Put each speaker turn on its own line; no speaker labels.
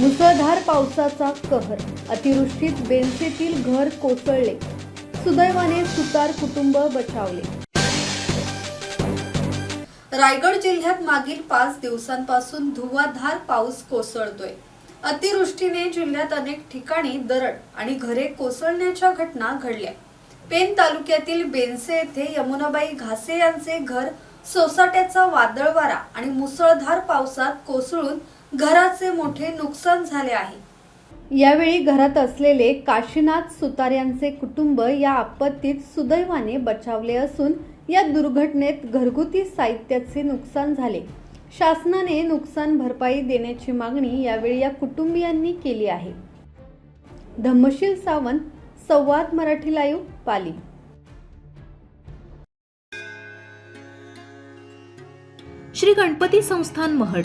मुसळधार पावसाचा कहर. अतिवृष्टीत बेनसेतील घर कोसळले. सुदैवाने सुतार कुटुंब बचावले. रायगड जिल्ह्यात मागील पाच दिवसांपासून धुवाधार पाऊस कोसळतोय. अतिवृष्टीने जिल्ह्यात अनेक ठिकाणी दरड आणि घरे कोसळण्याच्या घटना घडल्या. पेन तालुक्यातील बेनसे येथे यमुनाबाई घासे यांचे घर सोसाट्याचा वादळ वारा आणि मुसळधार पावसात कोसळून घराचे मोठे नुकसान झाले आहे. यावेळी घरात असलेले काशीनाथ सुतार यांचे कुटुंब या आपत्तीत सुदैवाने बचावले असून या दुर्घटनेत घरगुती साहित्याचे नुकसान झाले. शासनाने नुकसान भरपाई देण्याची मागणी यावेळी या कुटुंबियांनी केली आहे. धम्मशील सावंत संवाद मराठी लाईव्ह पाली.
श्री गणपती संस्थान महड.